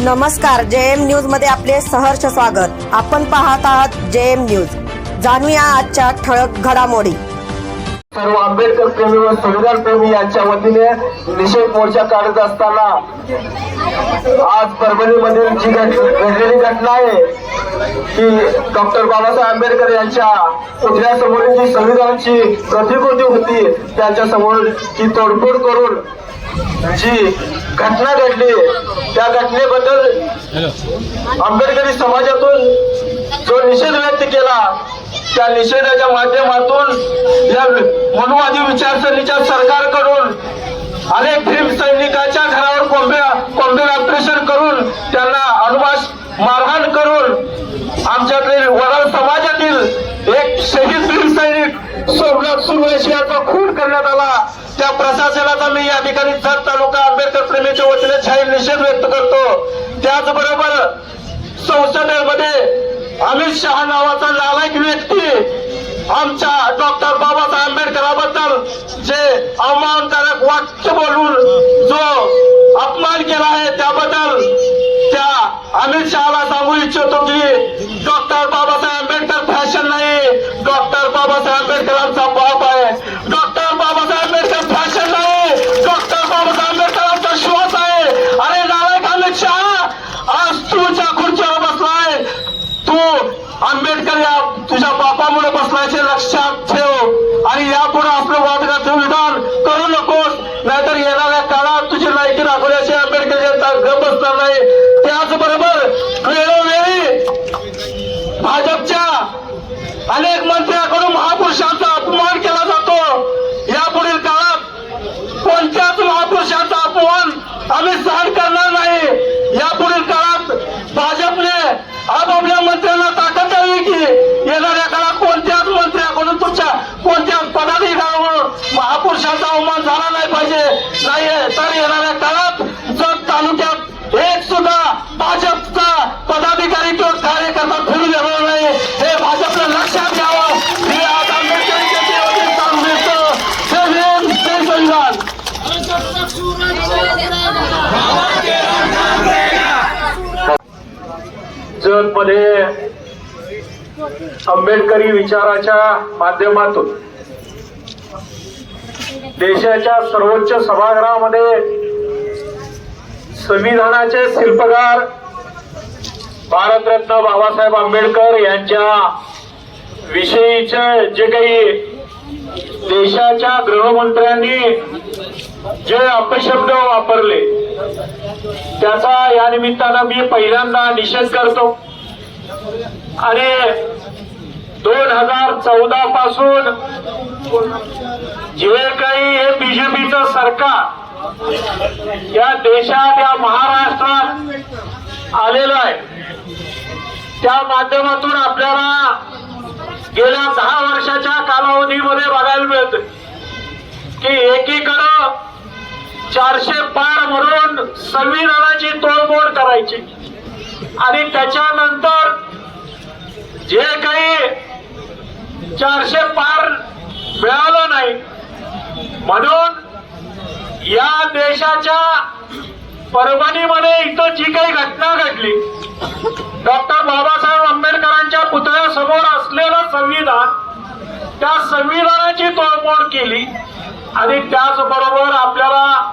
नमस्कार जे एम न्यूजमध्ये आपले सहर्ष स्वागत. आपण पाहत आहात जे एम न्यूज. जाणूया आजच्या ठळक घडामोडी. सर्व आंबेडकर प्रेमी व संविधान प्रेमी यांच्या वतीने निषेध मोर्चा काढत असताना आज परभणीमधील जी घडलेली घटना आहे की डॉक्टर बाबासाहेब आंबेडकर यांच्या पुतळ्यासमोरील जी संविधानाची प्रतिकृती होती त्यांच्यासमोर ती तोडफोड करून जी घटना घडली त्या घटनेबद्दल आंबेडकरी समाजातून जो निषेध व्यक्त केला त्या निषेधाच्या माध्यमातून या मनुवादी विचारसरणीच्या सरकारकडून ठिकाणी जत तालुका आंबेडकर प्रेमीच्या वतीने जाहीर निषेध व्यक्त करतो. त्याचबरोबर संसदेमध्ये अमित शहा नावाचा नालायक व्यक्ती आमच्या डॉक्टर बाबासाहेब आंबेडकराबद्दल जे अवमानकारक वाक्य बोलून जो अपमान केला आहे त्याबद्दल त्या अमित शहाला सांगू इच्छितो की डॉक्टर बाबासाहेब आंबेडकर फॅशन नाही. डॉक्टर बाबासाहेब आंबेडकरांचा बाप आहे. आंबेडकरी विचाराच्या माध्यमातून देशाच्या सर्वोच्च सभागृहामध्ये संविधानाचे शिल्पकार भारतरत्न बाबासाहेब आंबेडकर यांच्या विषयीचे जे काही देशाच्या गृहमंत्र्यांनी जे अपशब्द वापरले त्याचा या निमित्तानं मी पहिल्यांदा निषेध करतो. आणि दोन हजार चौदा पासून जे काही हे बीजेपीचं सरकार या देशात या महाराष्ट्रात आलेलं आहे. त्या माध्यमातून आपल्याला गेल्या दहा वर्षाच्या कालावधीमध्ये बघायला मिळतं की एकीकडं चारशे पार म्हणून संविधानाची तोडमोड करायची आणि त्याच्यानंतर जे काही चारशे पार मिळालं नाही. म्हणून या देशाच्या परभणीमध्ये इथं जी काही घटना घडली डॉक्टर बाबासाहेब आंबेडकरांच्या पुतळ्यासमोर असलेलं संविधान त्या संविधानाची तोडमोड केली आणि त्याचबरोबर आपल्याला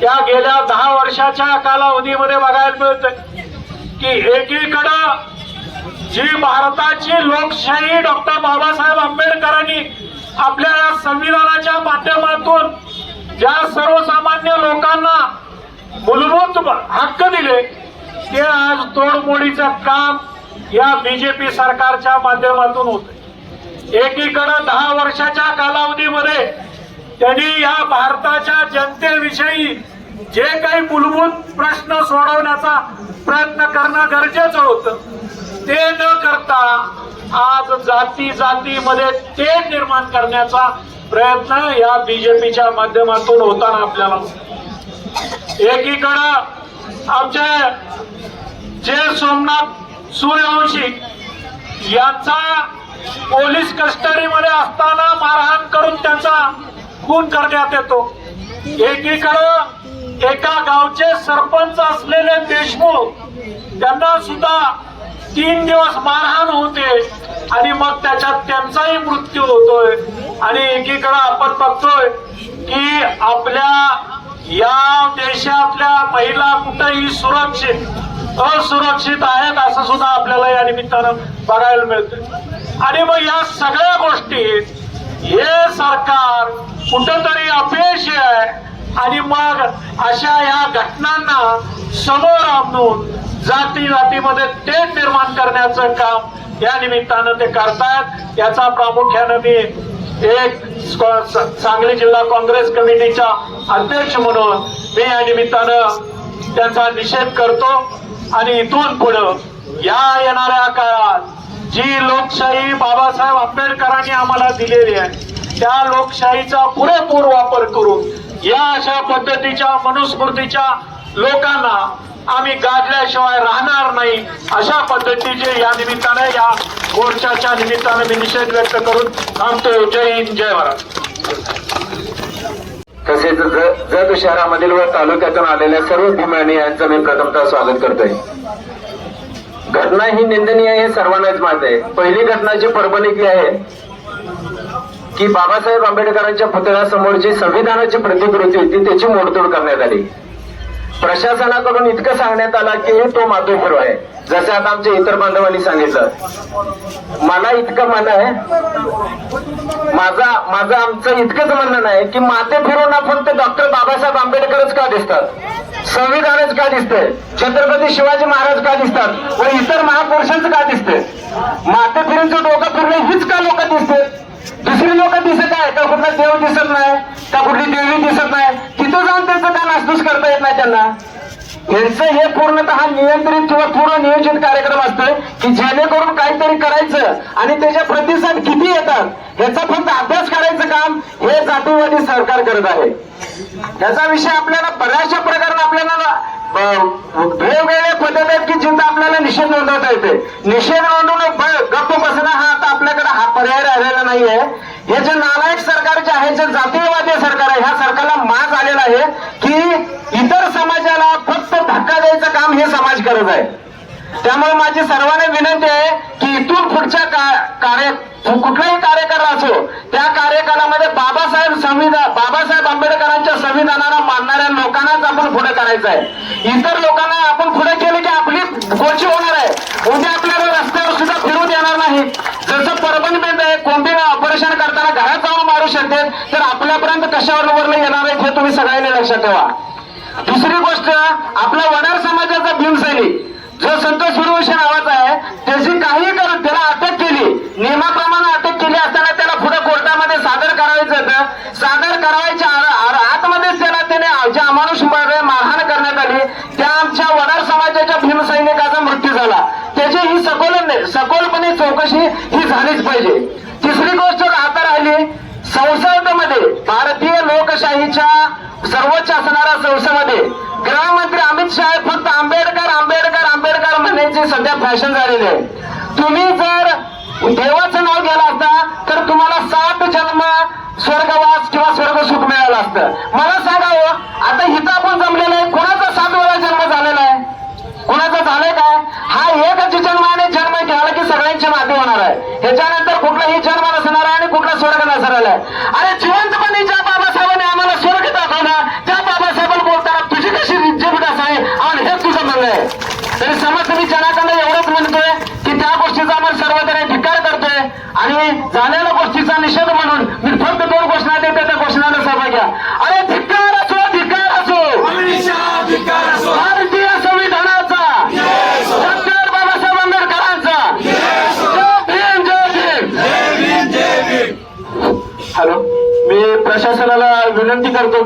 त्या गेल्या दहा वर्षाच्या कालावधीमध्ये बघायला मिळतं की एकीकडं जी भारताची लोकशाही डॉक्टर बाबासाहेब आंबेडकरांनी आपल्या या संविधानाच्या माध्यमातून ज्या सर्वसामान्य लोकांना मूलभूत हक्क दिले ते आज तोडमोडीचं काम या बीजेपी सरकारच्या माध्यमातून होत एकीकडे दहा वर्षाच्या कालावधीमध्ये त्यांनी या भारताच्या जनतेविषयी जे काही मूलभूत प्रश्न सोडवण्याचा प्रयत्न करणं गरजेचं होतं ते न करता आज जाती जातीमध्ये ते निर्माण करण्याचा प्रयत्न या बीजेपीच्या माध्यमातून होताना आपल्याला एकीकडं आमचे जे सोमनाथ सूर्यवंशी यांचा पोलीस कस्टडीमध्ये असताना मारहाण करून त्यांचा खून करण्यात येतो. एकीकडं एका गावचे सरपंच असलेले देशमुख त्यांना सुद्धा तीन दिवस मारहाण होते आणि मग त्याच्यात त्यांचाही मृत्यू होतोय. आणि एकीकडे आपण बघतोय की आपल्या या देशातल्या महिला कुठेही सुरक्षित असुरक्षित आहेत असं सुद्धा आपल्याला या निमित्तानं बघायला मिळतं आणि मग या सगळ्या गोष्टी हे सरकार कुठंतरी अपयशी आहे. आणि मग अशा या घटनांना समोर आणून जाती जातीमध्ये तेढ निर्माण करण्याचं काम या निमित्तानं ते करतायत. याचा प्रामुख्यानं मी एक स- सांगली जिल्हा काँग्रेस कमिटीचा अध्यक्ष म्हणून मी या निमित्तानं त्यांचा निषेध करतो. आणि इथून पुढं या येणाऱ्या काळात जी लोकशाही बाबासाहेब आंबेडकरांनी आम्हाला दिलेली आहे त्या लोकशाहीचा पुरेपूर वापर करून या अशा पद्धतीच्या मनुस्मृतीच्या लोकांना आम्ही गाजल्याशिवाय राहणार नाही. अशा पद्धतीचे या निमित्ताने या मोर्चाच्या निमित्ताने मी निषेध व्यक्त करून थांबतो. जय हिंद जय महाराज तसेच जत शहरामधील व तालुक्यातून आलेल्या सर्व भीमाने यांचं मी प्रथमतः स्वागत करतोय. घटना ही निंदनीय हे सर्वांनाच माहीत आहे. पहिली घटना जी परभणीतली आहे की बाबासाहेब आंबेडकरांच्या पुतळ्यासमोर जी संविधानाची प्रतिकृती होती त्याची मोडतोड करण्यात आली. प्रशासनाकडून इतकं सांगण्यात आलं की तो मातो आहे. जसे आता आमच्या इतर बांधवांनी सांगितलं. मला इतकं म्हणणं आहे माझा माझं आमचं इतकंच म्हणणं नाही की माते फिरून फक्त डॉक्टर बाबासाहेब आंबेडकरच का दिसतात? संविधानच का दिसतंय? छत्रपती शिवाजी महाराज का दिसतात? व इतर महापुरुषांचं का दिसते माते फिरूनचं डोकं फिरलं हीच का लोक दिसते दुसरी लोक दिसत आहे का कुठला देव दिसत नाही का कुठली देवी दिसत नाही तिथं जाऊन त्यांचं का नासधूस करता येत नाही त्यांना. यांचं हे पूर्णतः नियंत्रित किंवा पूर्ण नियोजित कार्यक्रम असतोय की जेणेकरून काहीतरी करायचं आणि त्याच्या प्रतिसाद किती येतात याचा फक्त अभ्यास करायचं काम हे जातीवादी सरकार करत आहे. याचा विषय आपल्याला बऱ्याचशा प्रकारे आपल्याला वेगवेगळ्या पद्धती आहेत की जिथं आपल्याला निषेध नोंदवता येते. निषेध नोंदवून ब- गप्प बसणं हा आता आपल्याकडे हा पर्याय राहिलेला नाहीये. हे जे नालायक सरकार जे आहे जे जातीयवादी सरकार आहे ह्या सरकारला माज आलेला आहे की इतर समाजाला फक्त धक्का द्यायचं काम हे समाज करत आहे. त्यामुळे माझी सर्वांना विनंती आहे की इथून पुढच्या कार्य कुठलाही कार्यकाळ असो त्या कार्यकालामध्ये बाबासाहेब संविधान बाबासाहेब आंबेडकरांच्या संविधानाला मानणाऱ्या लोकांनाच आपण पुढे करायचं आहे. इतर लोकांना आपण पुढे केले की आपली गोची होणार आहे. उद्या आपल्याला रस्त्यावर सुद्धा फिरून येणार नाही. जसं परभणीमध्ये कोंबडी ऑपरेशन करताना घरात जाऊन मारू शकते तर आपल्यापर्यंत कशावर वरलं येणार आहे हे तुम्ही सगळ्यांनी लक्षात ठेवा. दुसरी गोष्ट आपला वडार समाजाचा भीमसैनिक जो संतोष सूर्यवंशी नावाचा आहे त्याची काही करून त्याला अटक केली. नियमाप्रमाणे अटक केली असताना त्याला पुढे कोर्टामध्ये सादर करायचं होतं. सादर करायच्या आतमध्येच त्याला त्याने जे अमानुषमध्ये मारहाण करण्यात आली त्या आमच्या वडार समाजाच्या भीमसैनिकाचा मृत्यू झाला त्याची ही सखोल सखोलपणे चौकशी ही झालीच पाहिजे तिसरी गोष्ट राहता राहिली संसदेमध्ये भारतीय लोकशाहीच्या सर्वोच्च असणाऱ्या संसदेमध्ये गृहमंत्री अमित शहा हे फक्त आंबेडकर आंबेडकर आंबेडकर सध्या फॅशन झालेली आहे तुम्ही जर देवाचं नाव घ्यायला असता तर तुम्हाला सात जन्म स्वर्गवास किंवा स्वर्ग सुख मिळालं असतं. मला सांगावं हो, आता हिथं आपण जमलेलं आहे कोणाचा सात वेळा जन्म झालेला आहे? कोणाचा झालाय काय? हा एकच जन्माने जन्म घ्यायला की सगळ्यांची माती होणार आहे. ह्याच्यानंतर कुठलाही जन्म नसणार आहे आणि कुठला स्वर्ग नसणार आहे. अरे जिवंतपणे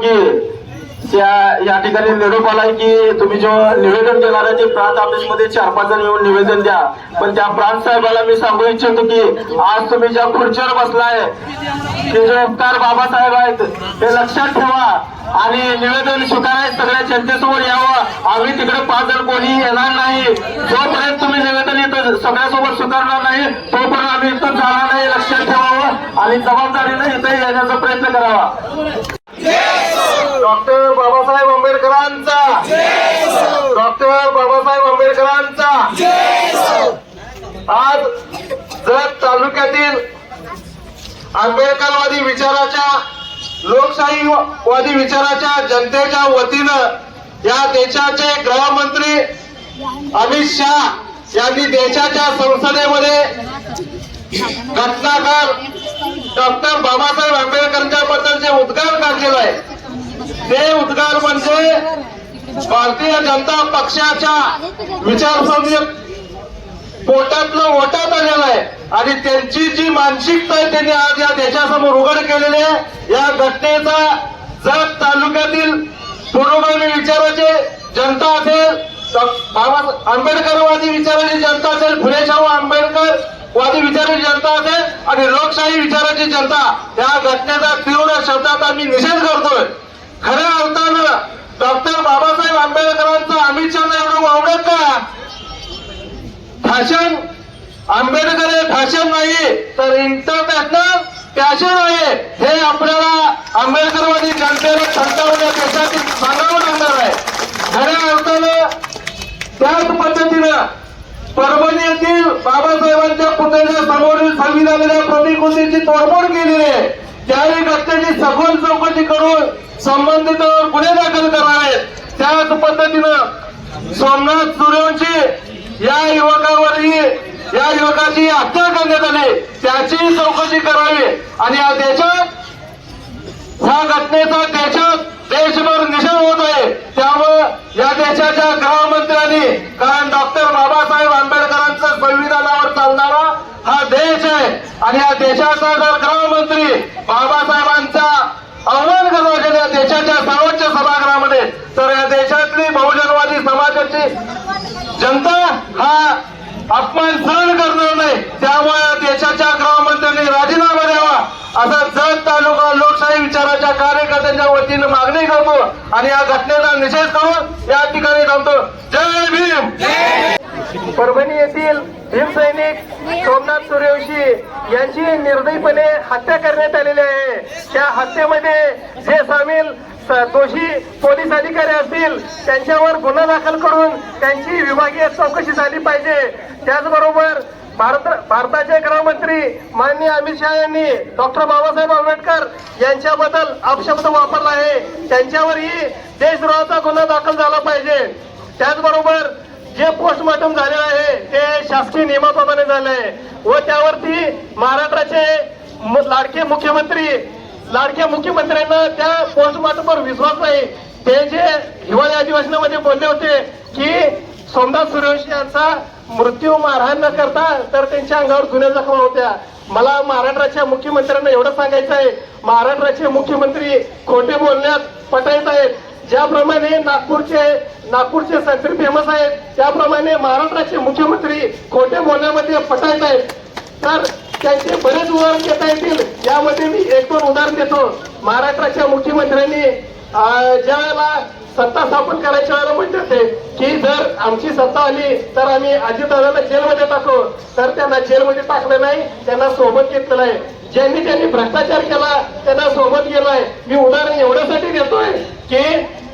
विनंती करतो की त्या या ठिकाणी निरोप आलाय की तुम्ही जो निवेदन देणार आहे ते प्रांत ऑफिसमध्ये चार पाच जण येऊन निवेदन द्या. पण त्या प्रांत साहेबाला मी सांगू इच्छितो की आज तुम्ही ज्या खुर्चीवर बसलाय ते जे उपकार बाबासाहेब आहेत ते लक्षात ठेवा. आणि निवेदन स्वीकारायला सगळ्या जनतेसमोर यावं. आम्ही तिकडे पाच जण कोणी येणार नाही. जोपर्यंत तुम्ही निवेदन इथं सगळ्यासोबत स्वीकारणार नाही तोपर्यंत आम्ही इथं जाणार नाही. लक्षात ठेवावं. आणि जबाबदारीनं इथं येण्याचा प्रयत्न करावा. डॉक्टर बाबासाहेब आंबेडकरांचा. डॉक्टर बाबासाहेब आंबेडकरांचा. आज जत तालुक्यातील आंबेडकरवादी विचाराच्या लोकशाहीवादी विचाराच्या जनतेच्या वतीनं या देशाचे गृहमंत्री अमित शहा यांनी देशाच्या संसदेमध्ये घटनाकार डॉक्टर बाबासाहेब आंबेडकरांच्या बद्दल जे उद्गार काढलेलं आहे. ते उद्गार म्हणजे भारतीय जनता पक्षाच्या विचारसरणी पोटातलं ओटात आलेलं आहे. आणि त्यांची जी मानसिकता आहे त्यांनी आज या देशासमोर उघड केलेली आहे. या घटनेचा जत तालुक्यातील पुरोगामी विचाराचे जनता असेल बाबा आंबेडकरवादी विचाराची जनता असेल फुलेशाहू आंबेडकर वादी विचाराची जनता असेल आणि लोकशाही विचाराची जनता या घटनेचा तीव्र शब्दात आम्ही निषेध करतोय. खऱ्या अर्थानं डॉक्टर बाबासाहेब आंबेडकरांचं अमित शहा एवढं वावडत का? भाषण आंबेडकर हे भाषण नाही तर इंटरनॅशनल पॅशन आहे. हे आपल्याला आंबेडकरवादी जनतेला थंडावण्या देशातील सांगावं लागणार आहे? खऱ्या अर्थानं त्याच पद्धतीनं परभणी येथील बाबासाहेबांच्या पुतळ्याच्या समोरील संविधानाच्या प्रतिकृतीची तोडमोड केली आहे. त्यावेळी घटनेची सखोल चौकशी करून संबंधितांवर गुन्हे दाखल करावेत त्याच पद्धतीनं सोमनाथ सूर्यवंशी या युवकावरही या युवकाची हत्या करण्यात आली. त्याची चौकशी करावी. आणि या देशात ह्या घटनेचा देशात देशभर निषेध होत आहे. त्यामुळं या देशाच्या गृहमंत्र्यांनी कारण डॉक्टर बाबासाहेब आंबेडकरांचं संविधानावर चालणारा हा देश आहे. आणि या देशाचा जर गृहमंत्री बाबासाहेबांचा आव्हान करणार असेल या देशाच्या सर्वोच्च सभागृहामध्ये तर या देशातली बहुजनवादी समाजाची जनता हा अपमान सहन करणार नाही. त्यामुळे देशाच्या गृहमंत्र्यांनी राजीनामा द्यावा. असं जत तालुका लोकशाही विचाराच्या कार्यकर्त्यांच्या वतीनं मागणी करतो. आणि या घटनेचा निषेध करून या ठिकाणी थांबतो. जय भीम! परभणी येथील भीमसैनिक सोमनाथ सूर्यवंशी यांची निर्दयीपणे हत्या करण्यात आलेली आहे. त्या हत्येमध्ये जे सामील स- दोषी पोलीस अधिकारी असतील त्यांच्यावर गुन्हा दाखल करून त्यांची विभागीय चौकशी झाली पाहिजे. त्याचबरोबर भारत भारताचे गृहमंत्री माननीय अमित शहा यांनी डॉक्टर बाबासाहेब आंबेडकर यांच्याबद्दल अपशब्द वापरला आहे. त्यांच्यावरही देशद्रोहाचा गुन्हा दाखल झाला पाहिजे. त्याचबरोबर जे पोस्टमॉर्टम झालेलं आहे ते शासकीय नियमाप्रमाणे झालं आहे. व त्यावरती महाराष्ट्राचे लाडके मुख्यमंत्री लाडक्या मुख्यमंत्र्यांना त्या पोस्टमॉर्टमवर विश्वास नाही. ते जे हिवाळी अधिवेशनामध्ये बोलले होते की सोमनाथ सूर्यवंशी यांचा मृत्यू मारहाण न करता तर त्यांच्या अंगावर जुन्या जखमा होत्या. मला महाराष्ट्राच्या मुख्यमंत्र्यांना एवढं सांगायचं आहे महाराष्ट्राचे मुख्यमंत्री खोटे बोलण्यात पटायत आहेत. ज्याप्रमाणे नागपूरचे नागपूरचे सेंटर फेमस आहेत त्याप्रमाणे महाराष्ट्राचे मुख्यमंत्री खोटे बोलण्यामध्ये फसायत आहेत. तर त्यांचे बरेच उदाहरण घेता येतील यामध्ये मी एक दोन उदाहरण देतो. महाराष्ट्राच्या मुख्यमंत्र्यांनी ज्या वेळेला सत्ता स्थापन करायच्या वेळेला म्हणते होते की जर आमची सत्ता आली तर आम्ही अजितदादाला जेलमध्ये टाकू. तर त्यांना जेलमध्ये टाकलं नाही त्यांना सोबत घेतलेलं आहे. ज्यांनी त्यांनी भ्रष्टाचार केला त्यांना सोबत गेलाय. मी उदाहरण एवढ्यासाठी देतोय की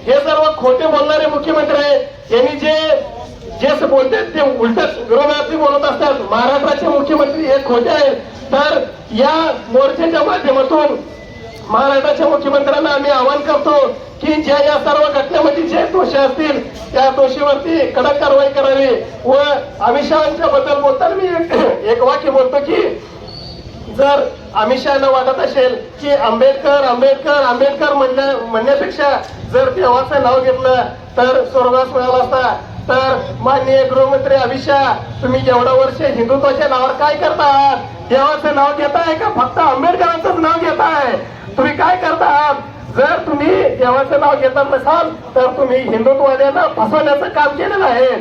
हे सर्व खोटे बोलणारे मुख्यमंत्री आहेत यांनी जे जे बोलतात ते उलट विरोधार्थी बोलत असतात महाराष्ट्राचे मुख्यमंत्री हे खोटे आहेत. तर या मोर्चाच्या माध्यमातून महाराष्ट्राच्या मुख्यमंत्र्यांना आम्ही आवाहन करतो की ज्या या सर्व घटनेमध्ये जे दोषी असतील त्या दोषीवरती कडक कारवाई करावी. व अमित शहाच्या बद्दल बोलताना मी एक- एक वाक्य बोलतो की जर अमित शहाना वाटत असेल की आंबेडकर आंबेडकर आंबेडकर म्हणण्या म्हणण्यापेक्षा जर देवाचं नाव घेतलं तर स्वर्गास मिळाला असता. तर माननीय गृहमंत्री अमित शहा तुम्ही जेवढं वर्ष हिंदुत्वाच्या नावावर काय करता आहात देवाचं नाव घेताय का फक्त आंबेडकरांचंच नाव घेताय? तुम्ही काय करता आहात जर तुम्ही देवाचं नाव घेत नसाल तर तुम्ही हिंदुत्ववाद्यांना फसवण्याचं काम केलेलं आहे.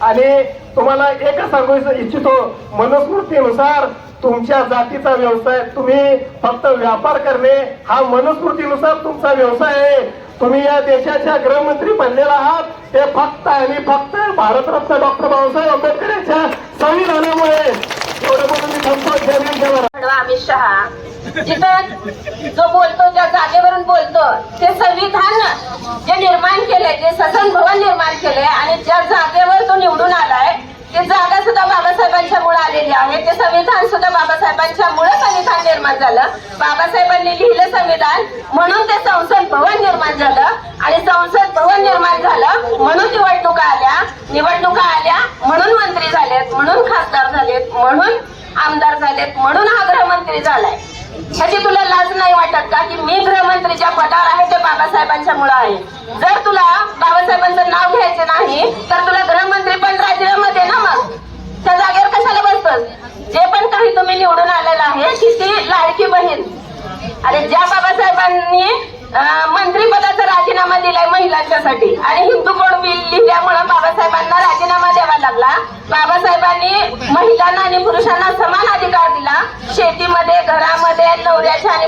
आणि तुम्हाला एकच सांगू इच्छितो मनुस्मृतीनुसार तुमच्या जातीचा व्यवसाय तुम्ही फक्त व्यापार करणे हा मनुस्मृतीनुसार तुमचा व्यवसाय आहे. तुम्ही या देशाच्या गृहमंत्री बनलेला आहात. ते फक्त आणि फक्त भारतरत्न डॉक्टर बाबासाहेब आंबेडकर यांच्या संविधानामुळे. एवढं बोलून मी थांबतो. जय भीम, जय भारत. अमित शहा. जिथं जो बोलतो ज्या जागेवरून बोलतो ते संविधान जे निर्माण केलंय जे सदन भवन निर्माण केलंय आणि ज्या जागेवर तो निवडून आलाय ते जागा सुद्धा बाबासाहेबांच्या मुळे आलेली आहे. ते संविधान सुद्धा बाबासाहेबांच्या मुळे संविधान निर्माण झालं. बाबासाहेबांनी लिहिलं संविधान म्हणून ते संसद भवन निर्माण झालं. आणि संसद भवन निर्माण झालं म्हणून निवडणुका आल्या. निवडणुका आल्या म्हणून मंत्री झालेत म्हणून खासदार झालेत म्हणून आमदार झालेत म्हणून हा गृहमंत्री झालाय. ह्याची तुला लाज नाही वाटत का की मी गृहमंत्रीच्या पदावर आहे ते बाबासाहेबांच्या मुळे आहे? जर तुला बाबासाहेबांचं नाव घ्यायचं नाही तर तुला गृहमंत्री पण राजीनामा दे ना मग. त्या जागेवर कशाला बसतस? जे पण काही तुम्ही निवडून आलेलं आहे की ती लाडकी बहीण. आणि ज्या बाबासाहेबांनी मंत्री पदाचा राजीनामा दिलाय महिलांच्यासाठी आणि हिंदू कोड बिल लिहिल्यामुळे बाबासाहेबांना राजीनामा द्यावा लागला बाबासाहेबांनी महिलांना आणि पुरुषांना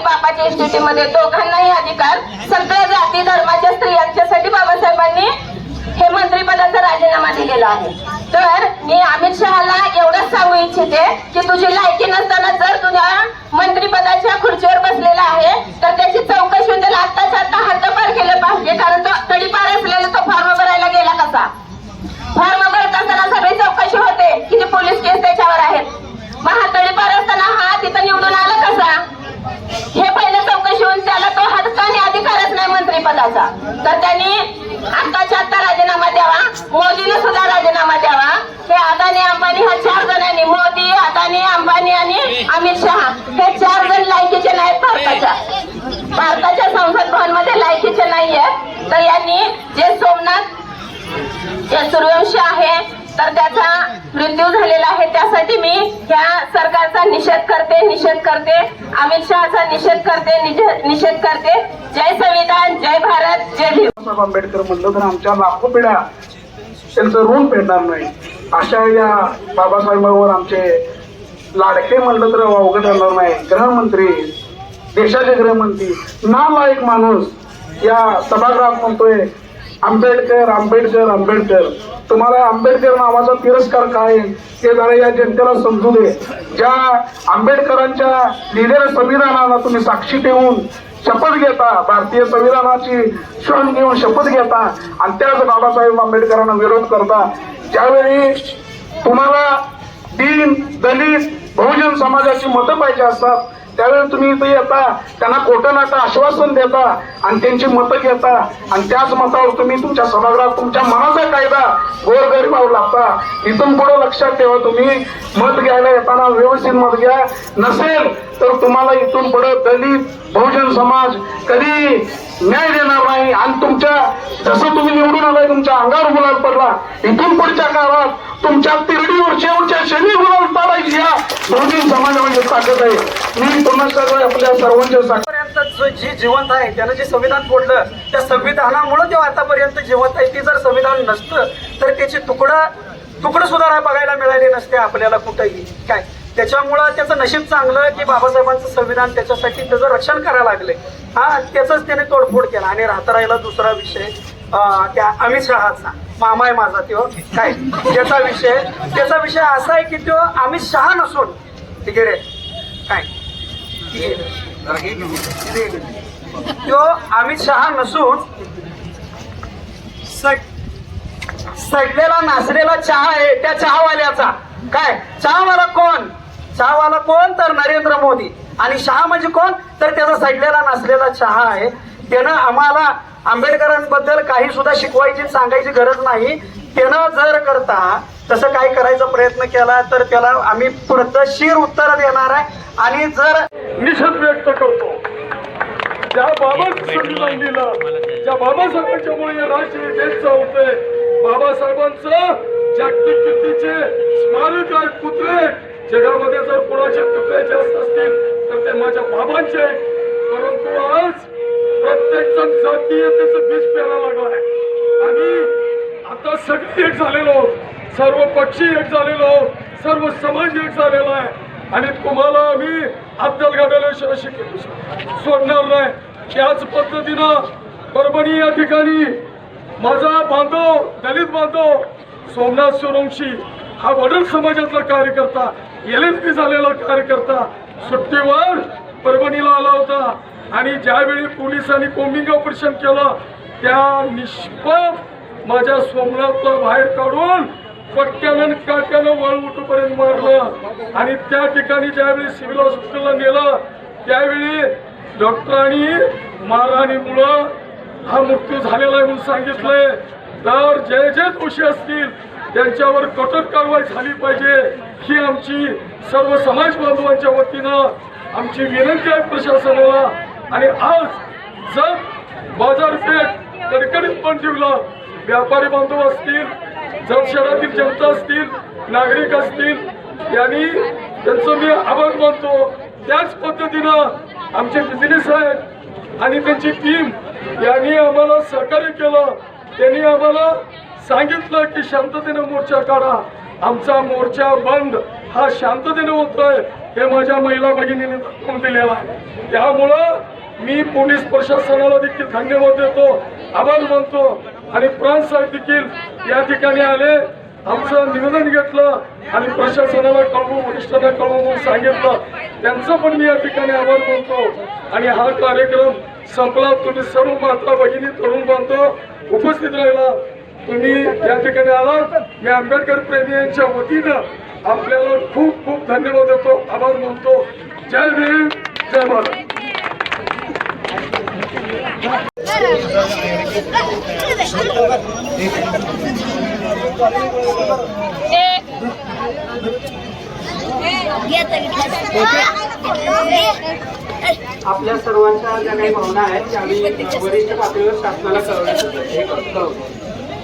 बापाच्या इन्स्टिट्यूटमध्ये दोघांनाही अधिकार सगळ्या जाती धर्माच्या स्त्रियांच्यासाठी बाबासाहेबांनी हे मंत्रिपदाचा राजीनामा दिलेला आहे. तर मी अमित शहाला एवढंच सांगू इच्छिते की तुझी लायकी नसताना जर तुझ्या मंत्रिपदाच्या खुर्चीवर बसलेला आहे तर त्याची चौकशी होऊन त्याला आत्ताच्या आत्ता हद्दपार केलं पाहिजे कारण तो तडीपार असलेला तो फॉर्म भरायला गेला कसा? फॉर्म भरत असताना सगळी चौकशी होते किती पोलीस केस त्याच्यावर आहेत. मग हा तडीपार असताना हा तिथं निवडून आला कसा? हे पहिलं चौकशी होऊन त्याला तो हक्क आणि अधिकारच नाही मंत्रिपदाचा. तर त्यांनी आत्ताच्या आत्ता राजीनामा द्यावा मोदीने सुद्धा राजीनामा द्यावा. हे अदानी अंबानी ह्या चार जणांनी मोदी अदानी अंबानी आणि अमित शहा. हे चार जण लायकीचे नाहीत भारताच्या. भारताच्या संसद भवनमध्ये लायकीचे नाहीये तर यांनी जे सोमनाथ जे सूर्यवंशी आहे तर त्याचा मृत्यू झालेला आहे. त्यासाठी मी या सरकारचा निषेध करते निषेध करते. अमित शहाचा निषेध करते निषेध करते. जय संविधान जय भारत जय भीम. बाबासाहेब आंबेडकर म्हणलं तर आमच्या लाखो पिढ्या त्यांचं ऋण फेडणार नाही. अशा या बाबासाहेबांवर आमचे लाडके म्हणलं तर अवघड ठरणार नाही. गृहमंत्री देशाचे गृहमंत्री नालायक माणूस या सभागृहात म्हणतोय आंबेडकर आंबेडकर आंबेडकर. तुम्हाला आंबेडकर नावाचा तिरस्कार काय? आहे, ते जरा या जनतेला समजू दे. ज्या आंबेडकरांच्या लिहिलेल्या संविधानाला तुम्ही साक्षी ठेवून शपथ घेता भारतीय संविधानाची श्रम घेऊन शपथ घेता आणि त्याच बाबासाहेब आंबेडकरांना विरोध करता ज्यावेळी तुम्हाला दीन दलित बहुजन समाजाची मतं पाहिजे असतात त्यावेळी तुम्ही इथे येता त्यांना खोटं नाटं आश्वासन देता आणि त्यांची मतं घेता. आणि त्याच मतावर तुम्ही तुमच्या सभागृहात तुमच्या मनाचा कायदा गोरगरिबावर लागता इथून पुढे लक्षात ठेवा तुम्ही मत घ्यायला येताना व्यवस्थित मत घ्या. नसेल तर तुम्हाला इथून पुढे दलित बहुजन समाज कधी न्याय देणार नाही. आणि तुमच्या जसं तुम्ही निवडून आलाय तुमच्या अंगावर गुलाल पडला. इथून पुढच्या काळात तुमच्या तिरडीवर शेवटच्या शनी गुलाल पाडायची या दोन्ही समाजामध्ये ताकद आहे. मी पुन्हा सगळं आपल्या सर्वांच्या सा- जी जिवंत आहे त्यानं जे संविधान फोडलं त्या संविधानामुळे ते आतापर्यंत जिवंत आहे ते जर संविधान नसतं तर त्याची तुकडं तुकडं सुद्धा नाही बघायला मिळाली नसते आपल्याला कुठंही. काय? त्याच्यामुळं त्याचं नशीब चांगलं की बाबासाहेबांचं संविधान त्याच्यासाठी त्याचं रक्षण करायला लागले. हा त्याचंच त्याने तोडफोड केला. आणि राहता राहिला दुसरा विषय त्या अमित शहाचा. मामा आहे माझा तो. काय? त्याचा विषय. त्याचा विषय असा आहे की तो अमित शहा नसून. ठीक आहे रे? काय? तो अमित शहा नसून सडलेला नासलेला चहा आहे त्या चहावाल्याचा. काय? चहावाला कोण? चहावाला कोण तर नरेंद्र मोदी? आणि शहा म्हणजे कोण? तर त्याचा सडलेला नासलेला चहा आहे. त्यानं आम्हाला आंबेडकरांबद्दल काही सुद्धा शिकवायची सांगायची गरज नाही. त्यानं जर करता तसं काही करायचा प्रयत्न केला तर त्याला आम्ही पद्धतशीर उत्तर देणार आहे. आणि जर निषेध व्यक्त करतो. ज्या दिलं ज्या बाबासाहेबांच्यामुळे हे राष्ट्रीय देश बाबासाहेबांचं जागतिक कीर्तीचे स्मारक आहे पुतळे जगामध्ये जर कोणाचे पुतळे जास्त असतील तर ते माझ्या बाबांचे. आहेत. परंतु आज प्रत्येक जण जातीयतेचं बीज पेरायला लागलाय आणि आता सगळे एक झालेलो सर्व पक्षी एक झालेलो सर्व समाज एक झालेला आहे. आणि तुम्हाला आम्ही अद्दल घालवल्याशिवाय शिकवू सोडणार नाही. त्याच पद्धतीनं परभणी या ठिकाणी माझा बांधव दलित बांधव सोमनाथ सोरंशी हा वडील समाजातला कार्यकर्ता एल एस पी झालेला कार्यकर्ता सुट्टीवर परभणीला आला होता. आणि ज्यावेळी पोलिसांनी कोम्बिंग ऑपरेशन केलं त्या निष्पाप माझ्या सोमनाथला बाहेर काढून पट्ट्यानं काट्यानं वळ उठूपर्यंत मारलं. आणि त्या ठिकाणी ज्यावेळी सिव्हिल हॉस्पिटलला नेलं त्यावेळी डॉक्टरांनी मारहाणीमुळं हा मृत्यू झालेला आहे म्हणून सांगितलंय. तर जे जे दोषी असतील. त्यांच्यावर कठोर कारवाई झाली पाहिजे ही आमची सर्व समाज बांधवांच्या वतीनं आमची विनंती आहे प्रशासनाला. आणि आज जर बाजारपेठ कडकडीत पण ठेवलं व्यापारी बांधव असतील जर शहरातील जनता असतील नागरिक असतील यांनी त्यांचं मी आभार मानतो. त्याच पद्धतीनं आमचे बिझनेस आहेत आणि त्यांची टीम यांनी आम्हाला सहकार्य केलं. त्यांनी आम्हाला सांगितलं की शांततेनं मोर्चा काढा. आमचा मोर्चा बंद. हा शांततेने होतोय हे माझ्या महिला भगिनीने दाखवून दिलेला आहे. त्यामुळं मी पोलीस प्रशासनाला देखील धन्यवाद देतो आभार मानतो. आणि प्रांत साहेब देखील या ठिकाणी आले आमचं निवेदन घेतलं आणि प्रशासनाला कळवू वरिष्ठांना कळवू म्हणून सांगितलं. त्यांचं पण मी या ठिकाणी आभार मानतो. आणि हा कार्यक्रम संपला तुम्ही सर्व माता भगिनी तरुण बांधतो उपस्थित राहिला. तुम्ही या ठिकाणी आलात. मी आंबेडकर प्रेमी यांच्या वतीनं आपल्याला खूप खूप धन्यवाद देतो आभार मानतो. जय भीम जय भारत. आपल्या सर्वांच्या ज्या काही भावना आहेत त्या आम्ही वरिष्ठ पातळीवर शासनाला कळवतो